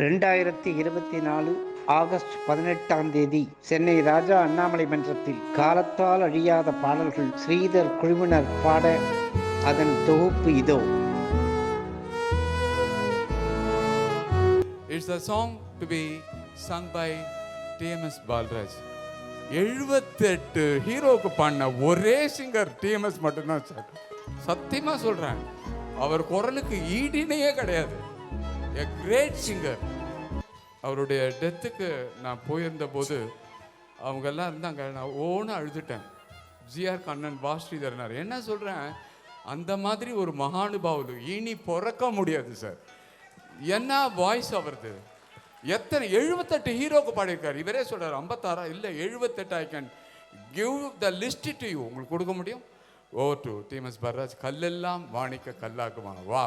ரெண்டாயிரத்தி இருபத்தி நாலு ஆகஸ்ட் பதினெட்டாம் தேதி சென்னை ராஜா அண்ணாமலை மன்றத்தில் காலத்தால் அழியாத பாடல்கள் ஸ்ரீதர் குழுவினர் பாட அதன் தொகுப்பு இதோ. It's a song to be sung by T M S Balraj எழுபத்தெட்டு ஹீரோவுக்கு பாடின ஒரே சிங்கர் டிஎம்எஸ் மட்டும்தான் சார். சத்தியமாக சொல்கிறேன் அவர் குரலுக்கு ஈடினையே கிடையாது. எ கிரேட் சிங்கர் அவருடைய டெத்துக்கு நான் போயிருந்த போது அவங்கெல்லாம் இருந்தாங்க. நான் ஓன்னு அழுதுட்டேன். ஜிஆர் கண்ணன் பாஸ்ரீதரனார் என்ன சொல்கிறேன் அந்த மாதிரி ஒரு மகானுபாவது இனி பிறக்க முடியாது சார். என்ன வாய்ஸ் அவரது? எத்தனை எழுபத்தெட்டு ஹீரோக்கு பாடியிருக்காரு. இவரே சொல்கிறார் ஐம்பத்தாறா? இல்லை எழுபத்தெட்டு I can give the list to you உங்களுக்கு கொடுக்க முடியும்? ஓ டு டிஎம்எஸ் பர்ராஜ் கல்லெல்லாம் வாணிக்க கல்லாக்குமா வா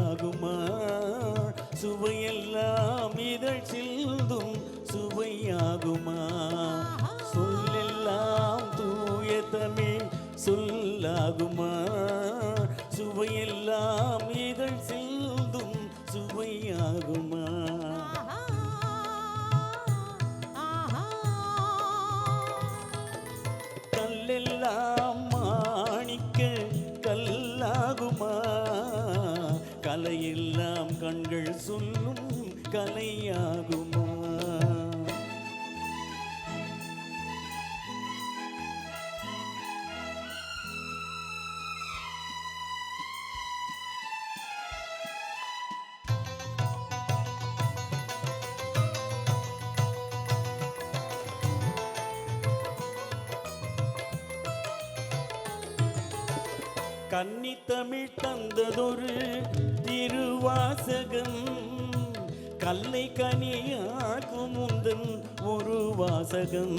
சுவையாகுமா சுவையெல்லாம் இதழ் சிந்தும் சுவையாகுமா? சொல்லெல்லாம் தூய தமிழ் சொல்லாகுமா? சுவையெல்லாம் இதழ் சிந்தும் சுவையாகுமா? கண்கள் சொல்லும் கலையாகுமா? கன்னி தமிழ் தந்ததொரு திருவாசகம். கல்லை கனியாகும் உந்தன் ஒரு வாசகம்.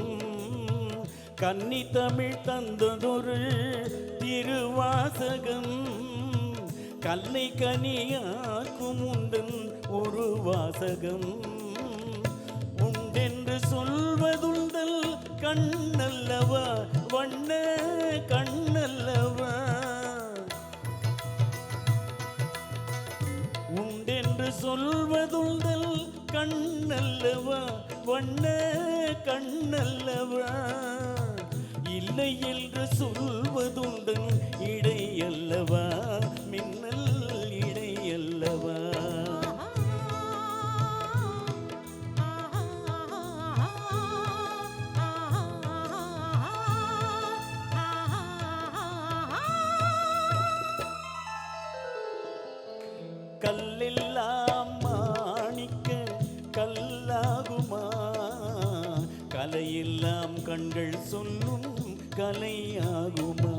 கன்னி தமிழ் தந்ததொரு திருவாசகம். கல்லை கனியாக்கும் உந்தன் ஒரு வாசகம். உண்டென்று சொல்வதுண்டல் கண்ணல்லவா? வண்ண கண்ணல்லவா? சொல்வதுள்தல் கண்ணல்லவா வண்ண கண்ணல்லவா? இல்லை என்று சொல்வதுண்டன் இடையல்லவா? மின்னல் கல்லாகுமா கலையெல்லாம் கண்கள் சொல்லும் கலையாகுமா?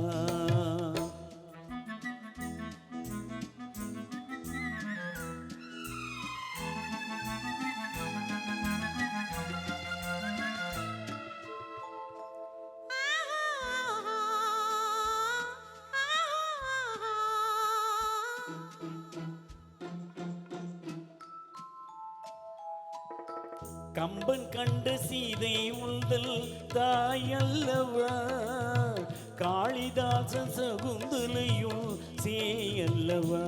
கம்பன் கண்ட சீதை உந்தல் தாயல்லவா? காளிதாச சகுந்தலையும் சேயல்லவா?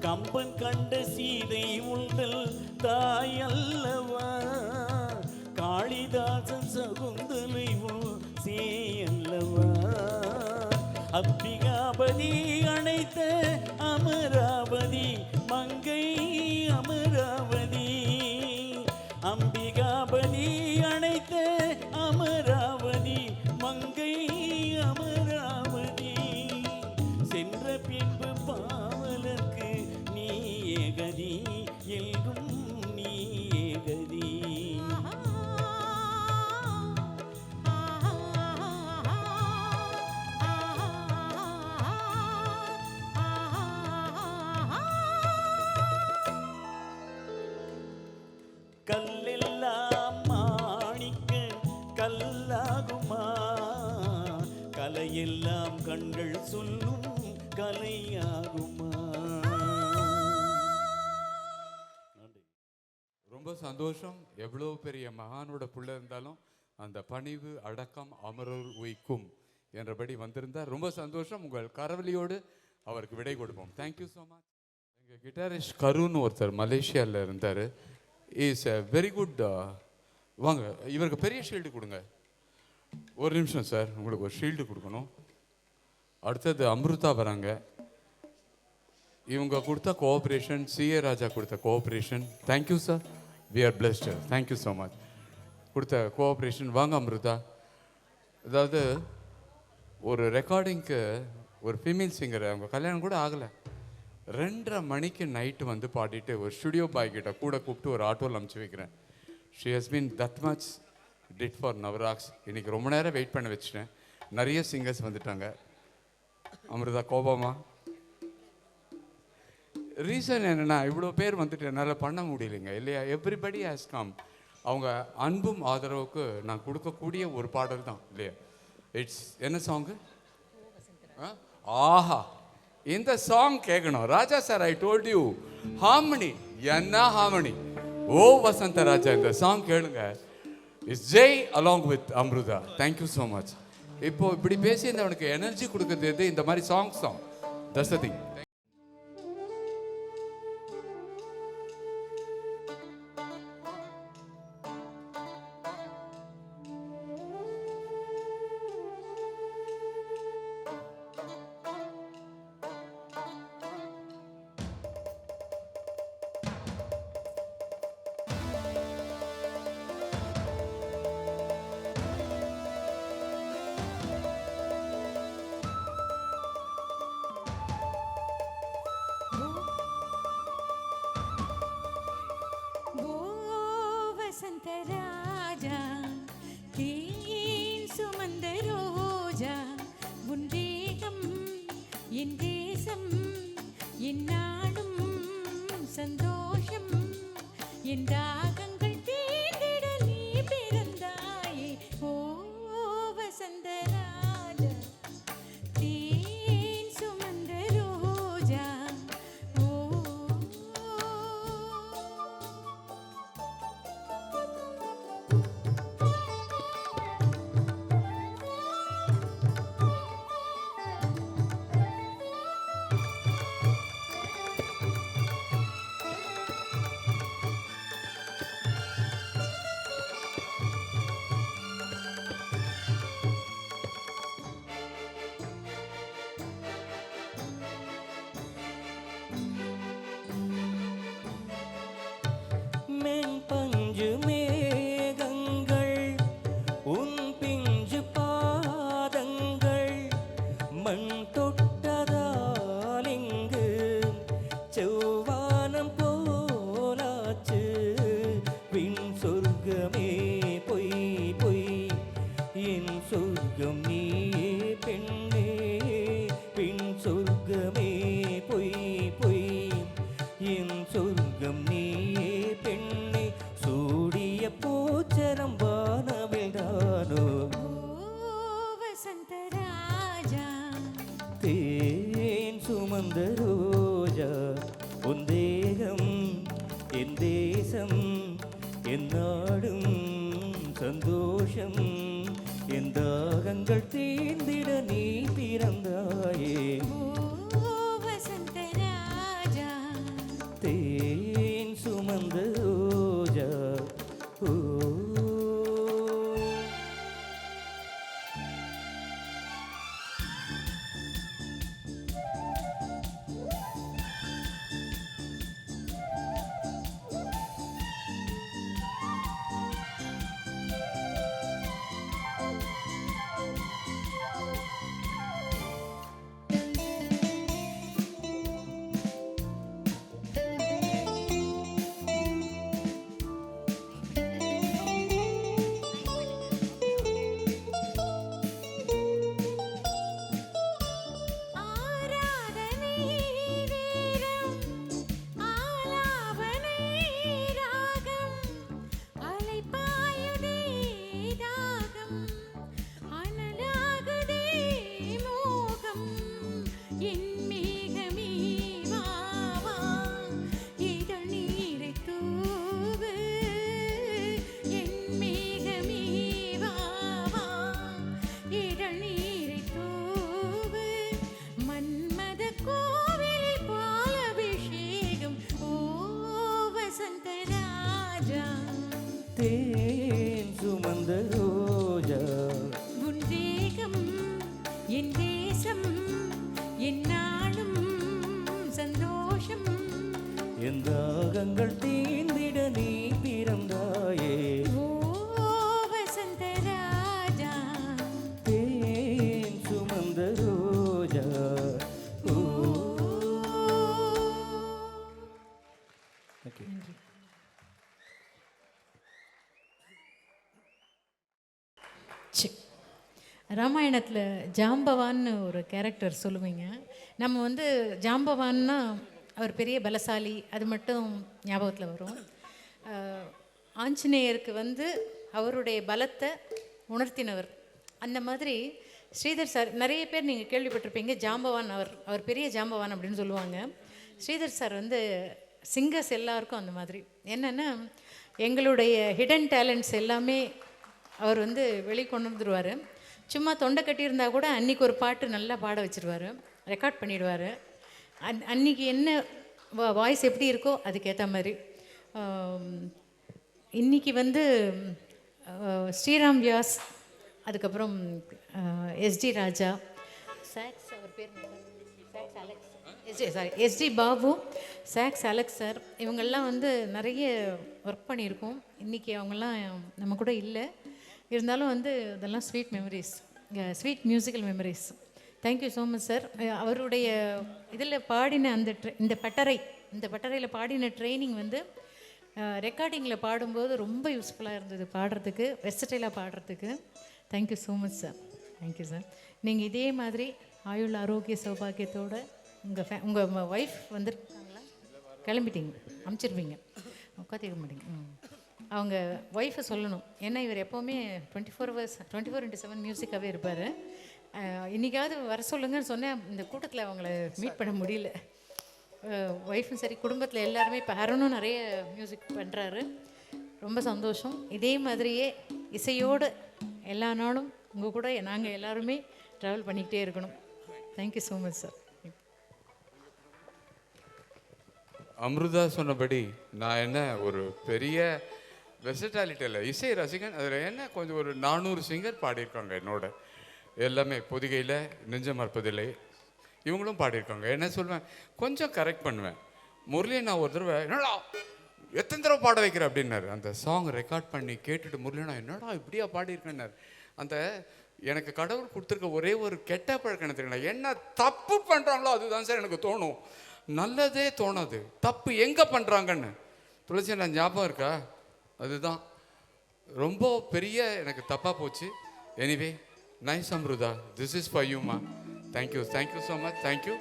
கம்பன் கண்ட சீதை உந்தல் தாயல்லவா? காளிதாசன் சகுந்தலையும் சேயல்லவா? அப்பிகாபதி அணைத்த அமராவதி மங்கை கண்கள் சொல்லும் கலையாகுமா? நன்றி. ரொம்ப சந்தோஷம். எவ்வளோ பெரிய மகானோட புள்ள இருந்தாலும் அந்த பணிவு அடக்கம் அமரர் உய்க்கும் என்றபடி வந்திருந்தார். ரொம்ப சந்தோஷம். உங்கள் கரவலியோடு அவருக்கு விடை கொடுப்போம். தேங்க்யூ ஸோ மச் எங்கள் கிட்டாரிஸ்ட் கருன்னு ஒருத்தர் மலேசியாவில் இருந்தார். Is a very good uh, வாங்க இவருக்கு பெரிய ஷீல்டு கொடுங்க. ஒரு நிமிஷம் சார் உங்களுக்கு ஒரு ஷீல்டு கொடுக்கணும். அடுத்தது அம்ருதா வராங்க. இவங்க கொடுத்த கோஆப்ரேஷன் சிஏ ராஜா கொடுத்த cooperation thank you sir we are blessed thank you so much கொடுத்த கோஆப்ரேஷன் வாங்க அம்ருதா. அதாவது ஒரு ரெக்கார்டிங்க்கு ஒரு ஃபீமேல் சிங்கர் அவங்க கல்யாணம் கூட ஆகலை. ரெண்டரை மணிக்கு நைட்டு வந்து பாடிட்டு ஒரு ஸ்டுடியோ பாய் கிட்ட கூட கூப்பிட்டு ஒரு ஆட்டோவில் அமுச்சு வைக்கிறேன். She has been that much did for நவராக்ஸ் இன்றைக்கி ரொம்ப நேரம் வெயிட் பண்ண வச்சுட்டேன். நிறைய சிங்கர்ஸ் வந்துட்டாங்க. அமிர்தா கோபமா? ரீசன் என்னென்னா இவ்வளோ பேர் வந்துட்டு என்னால் பண்ண முடியலைங்க. இல்லையா? எவ்ரிபடி ஹேஸ் கம் அவங்க அன்பும் ஆதரவுக்கு நான் கொடுக்கக்கூடிய ஒரு பாடல் தான் இல்லையா? இட்ஸ் என்ன சாங்கு ஆஹா. இந்த சாங் கேட்கணும் Raja sir I told you harmony என்ன ஹார்மனி ஓ வசந்த ராஜா இந்த சாங் கேளுங்க. Is Jai along with Amrutha thank you so much இப்போ இப்படி பேசி இந்த அவனுக்கு எனர்ஜி கொடுக்குறது இந்த மாதிரி சாங்ஸ் தான் தசதி த திங் தேன் சுமந்த ரோஜா உன் தேகம் என் தேசம் என் நாடும் சந்தோஷம். என் தாகங்கள் தீர்ந்திட நீ பிறந்தாயே. வசந்த ராஜா. தேன் சுமந்த ரோஜா. ராமாயணத்தில் ஜாம்பவான்னு ஒரு கேரக்டர் சொல்லுவீங்க. நம்ம வந்து ஜாம்பவான்னா அவர் பெரிய பலசாலி அது மட்டும் ஞாபகத்தில் வரும். ஆஞ்சநேயருக்கு வந்து அவருடைய பலத்தை உணர்த்தினவர். அந்த மாதிரி ஸ்ரீதர் சார் நிறைய பேர் நீங்கள் கேள்விப்பட்டிருப்பீங்க ஜாம்பவான் அவர் அவர் பெரிய ஜாம்பவான் அப்படின்னு சொல்லுவாங்க. ஸ்ரீதர் சார் வந்து சிங்கர்ஸ் எல்லாருக்கும் அந்த மாதிரி. என்னென்னா எங்களுடைய ஹிடன் டேலண்ட்ஸ் எல்லாமே அவர் வந்து வெளிக்கொண்டு வந்துடுவார் சும்மா தொண்டை கட்டியிருந்தா கூட அன்றைக்கி ஒரு பாட்டு நல்லா பாட வச்சிருவாரு ரெக்கார்ட் பண்ணிடுவார். அன் அன்னைக்கு என்ன வாய்ஸ் எப்படி இருக்கோ அதுக்கேற்ற மாதிரி. இன்னைக்கு வந்து ஸ்ரீராம் வியாஸ் அதுக்கப்புறம் எஸ்டி ராஜா. சாக்ஸ் அவர் பேர் sax Alex S T sorry S T Babu sax Alex sir இவங்கெல்லாம் வந்து நிறைய ஒர்க் பண்ணியிருக்கோம். இன்றைக்கி அவங்கெல்லாம் நம்ம கூட இல்லை. இருந்தாலும் வந்து இதெல்லாம் sweet memories sweet musical memories thank you so much sir அவருடைய இதில் பாடின அந்த ட்ரெ இந்த பட்டறை இந்த பட்டறையில் பாடின ட்ரைனிங் வந்து ரெக்கார்டிங்கில் பாடும்போது ரொம்ப யூஸ்ஃபுல்லாக இருந்தது பாடுறதுக்கு வெஸ்டடைலாக பாடுறதுக்கு. Thank you so much sir thank you sir நீங்கள் இதே மாதிரி ஆயுள் ஆரோக்கிய சௌபாகியத்தோடு உங்கள் ஃபே உங்கள் ஒய்ஃப் வந்துருக்காங்களா? கிளம்பிட்டீங்க அமுச்சிருப்பீங்க உட்காந்துக்க மாட்டீங்க. ம். அவங்க ஒய்ஃபை சொல்லணும். ஏன்னா இவர் எப்போவுமே twenty four hours twenty four into seven மியூசிக்காகவே இருப்பார். இன்றைக்காவது வர சொல்லுங்கன்னு சொன்னேன். இந்த கூட்டத்தில் அவங்கள மீட் பண்ண முடியல. ஒய்ஃபும் சரி குடும்பத்தில் எல்லாருமே இப்போ அருணும் நிறைய மியூசிக் பண்ணுறாரு ரொம்ப சந்தோஷம். இதே மாதிரியே இசையோடு எல்லா நாளும் உங்கள் கூட நாங்கள் எல்லாருமே ட்ராவல் பண்ணிக்கிட்டே இருக்கணும். Thank you so much sir Amrutha சொன்னபடி நான் என்ன ஒரு பெரிய வெசட்டாலிட்டியில் இசை ரசிகன் அதில் என்ன கொஞ்சம் ஒரு நானூறு சிங்கர் பாடியிருக்காங்க என்னோட. எல்லாமே பொதிகையில் நெஞ்சம் மறுப்பதில்லை. இவங்களும் பாடியிருக்காங்க. என்ன சொல்வேன்? கொஞ்சம் கரெக்ட் பண்ணுவேன். முரளி நான் ஒரு தடவை என்னடா எத்தனை தடவை பாட வைக்கிற? அப்படின்னாரு. அந்த சாங் ரெக்கார்ட் பண்ணி கேட்டுட்டு முரளினா என்னடா இப்படியா பாடியிருக்கேன்னாரு? அந்த எனக்கு கடவுள் கொடுத்துருக்க ஒரே ஒரு கெட்ட பழக்கம் என்ன தெரியுங்களா? என்ன தப்பு பண்ணுறாங்களோ அதுதான் சார் எனக்கு தோணும். நல்லதே தோணாது. தப்பு எங்கே பண்ணுறாங்கன்னு துளசி நான் ஞாபகம் இருக்கா? அதுதான். ரொம்ப பெரிய எனக்கு தப்பாக போச்சு. Anyway nice Amrutha this is for Yuma thank you thank you so much thank you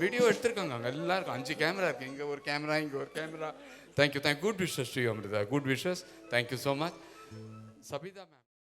video எடுத்துருக்காங்க. அங்கே எல்லாருக்கும் அஞ்சு கேமரா இருக்குது இங்கே ஒரு கேமரா இங்கே ஒரு camera thank you thank good wishes to you Amrutha good wishes thank you so much Sabitha ma'am